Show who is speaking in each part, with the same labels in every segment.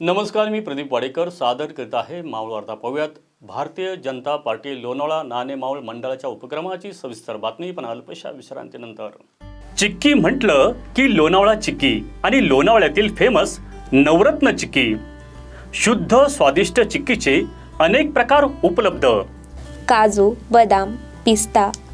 Speaker 1: नमस्कार मी प्रदीप वाडेकर. सादर करीत आहे मावळ वार्ता पाहूयात. भारतीय जनता पार्टी लोणावळा नाणे मावळ मंडळाच्या उपक्रमाची सविस्तर बातमी. पण अल्पशा विश्रांतीनंतर. चिक्की म्हटलं की लोणावळा चिक्की आणि लोणावळ्यातील फेमस नवरत्न चिक्की. शुद्ध स्वादिष्ट चिक्कीचे अनेक प्रकार उपलब्ध.
Speaker 2: काजू बदाम पिस्ता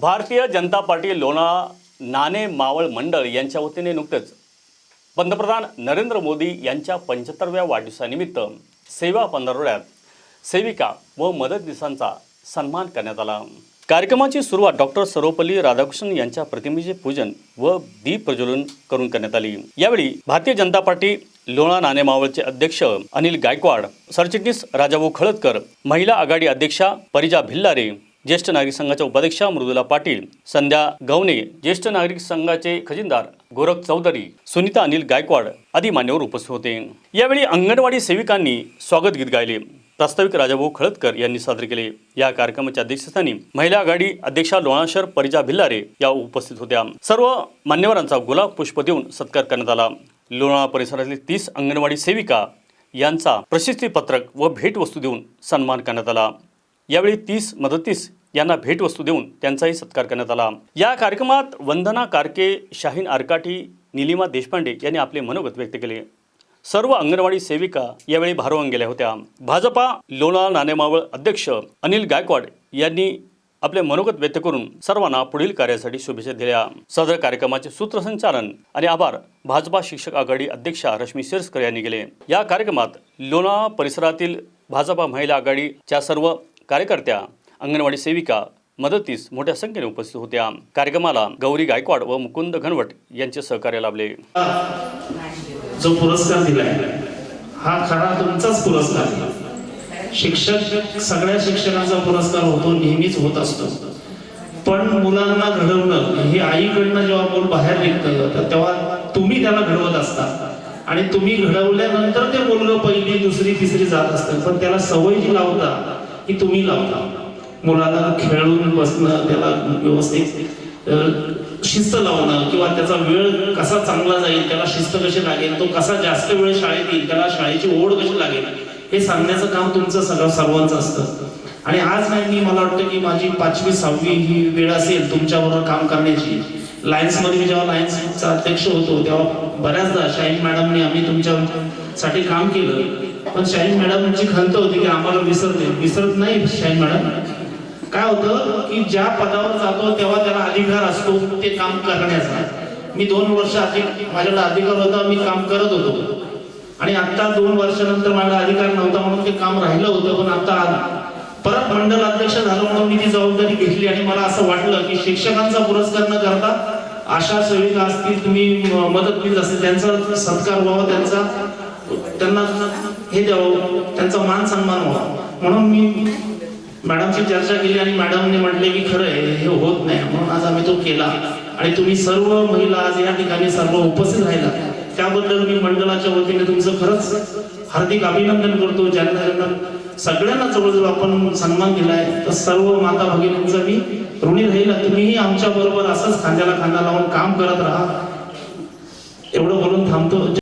Speaker 1: भारतीय जनता पार्टी लोणा नाणे मावळ मंडळ यांच्या वतीने नुकतेच पंतप्रधान नरेंद्र मोदी यांच्या पंच्याहत्तरव्या वाढदिवसानिमित्त सेवा पंधरवड्यात सेविका व मदतनीसांचा सन्मान करण्यात आला. कार्यक्रमाची सुरुवात डॉक्टर सर्वपल्ली राधाकृष्णन यांच्या प्रतिमेचे पूजन व दीप प्रज्वलन करून करण्यात आली. यावेळी भारतीय जनता पार्टी लोणा नाणे मावळचे अध्यक्ष अनिल गायकवाड सरचिटणीस राजाभाऊ खळदकर महिला आघाडी अध्यक्षा परिजा भिल्लारे ज्येष्ठ नागरिक संघाच्या उपाध्यक्षा मृदुला पाटील संध्या गवणे ज्येष्ठ नागरिक संघाचे खजिनदार गोरख चौधरी सुनीता अनिल गायकवाड आदी मान्यवर उपस्थित होते. यावेळी अंगणवाडी सेविकांनी स्वागत गीत गायले. प्रास्ताविक राजाभाऊ खळदकर यांनी सादर केले. या कार्यक्रमाच्या अध्यक्षस्थानी महिला आघाडी अध्यक्षा लोणाशर परिजा भिल्लारे या उपस्थित होत्या. सर्व मान्यवरांचा गुलाब पुष्प देऊन सत्कार करण्यात आला. लोणाळा परिसरातील तीस अंगणवाडी सेविका यांचा प्रशस्तीपत्रक व भेटवस्तू देऊन सन्मान करण्यात आला. यावेळी तीस मदतीस यांना भेटवस्तू देऊन त्यांचाही सत्कार करण्यात आला. या कार्यक्रमात वंदना कारके शाहीन आरकाठी निलिमा देशपांडे यांनी आपले मनोगत व्यक्त केले. सर्व अंगणवाडी सेविका यावेळी भारोवून गेल्या होत्या. भाजपा लोणाळा नाणेमावळ अध्यक्ष अनिल गायकवाड यांनी आपले मनोगत व्यक्त करून सर्वांना पुढील कार्यासाठी शुभेच्छा दिल्या. सदर कार्यक्रमाचे सूत्रसंचालन आणि आभार भाजपा शिक्षक आघाडी अध्यक्षा रश्मी सिरस्कर यांनी केले. या कार्यक्रमात लोणाळा परिसरातील भाजपा महिला आघाडीच्या सर्व कार्यकर्त्या अंगणवाडी सेविका मदतीस मोठ्या संख्येने उपस्थित होत्या. कार्यक्रमाला गौरी गायकवाड व मुकुंद घनवट यांचे सहकार्य लाभले.
Speaker 3: जो पुरस्कार दिलाय हा खरा तुमचाच पुरस्कार. शिक्षक सगळ्या शिक्षकांचा पुरस्कार होतो नेहमीच होत असतो. पण मुलांना घडवणं हे आईकडनं जेव्हा मूल बाहेर निघतं तर तेव्हा तुम्ही त्याला घडवत असता. आणि तुम्ही घडवल्यानंतर ते मुलगा पहिली दुसरी तिसरी जात असतं. पण त्याला सवय जी लावता की तुम्ही लावता. मुलाला खेळून बसणं त्याला व्यवस्थित शिस्त लावणं किंवा त्याचा वेळ कसा चांगला जाईल त्याला शिस्त कशी लागेल तो कसा जास्त वेळ शाळेत येईल त्याला शाळेची ओढ कशी लागेल हे सांगण्याचं काम तुमचं सगळं सर्वांचं असतं. आणि आज नाही मी मला वाटतं की माझी पाचवी सहावी ही वेळ असेल तुमच्याबरोबर काम करण्याची. लायन्समध्ये मी जेव्हा लायन्सचा अध्यक्ष होतो तेव्हा बऱ्याचदा शाहीन मॅडमनी आम्ही तुमच्यासाठी काम केलं. पण शाहीन मॅडमची खंत होती की आम्हाला विसरते विसरत नाही शाहीन मॅडम. काय होतं की ज्या पदावर जातो तेव्हा त्याला अधिकार असतो ते काम करण्याचा. मी दोन वर्ष आधी माझ्याकडे अधिकार होता मी काम करत होतो. आणि आता दोन वर्षानंतर माझा अधिकार नव्हता म्हणून ते काम राहिलं होतं पण आता परत मंडल अध्यक्ष झालो म्हणून मी ती जबाबदारी घेतली आणि मला असं वाटलं की शिक्षकांचा पुरस्कार न करता अशा सेविका असतील तुम्ही मदत मदतनीस असेल त्यांचा सत्कार व्हावा त्यांचा त्यांना हे द्यावं त्यांचा मान सन्मान व्हावा. म्हणून मी मॅडमशी चर्चा केली आणि मॅडमने म्हटले की खरं आहे हे होत नाही. म्हणून आज आम्ही तो केला. आणि तुम्ही सर्व महिला आज या ठिकाणी सर्व उपस्थित राहिला. त्याबद्दल मी मंडळाच्या वतीने तुमचं खरंच हार्दिक अभिनंदन करतो. ज्यांना ज्यांना सगळ्यांना जवळजवळ आपण सन्मान दिलाय तर सर्व माता भगिनींचा मी ऋणी राहील. तुम्हीही आमच्या बरोबर असंच खांद्याला खांदा लावून काम करत राहा. एवढं बोलून थांबतो.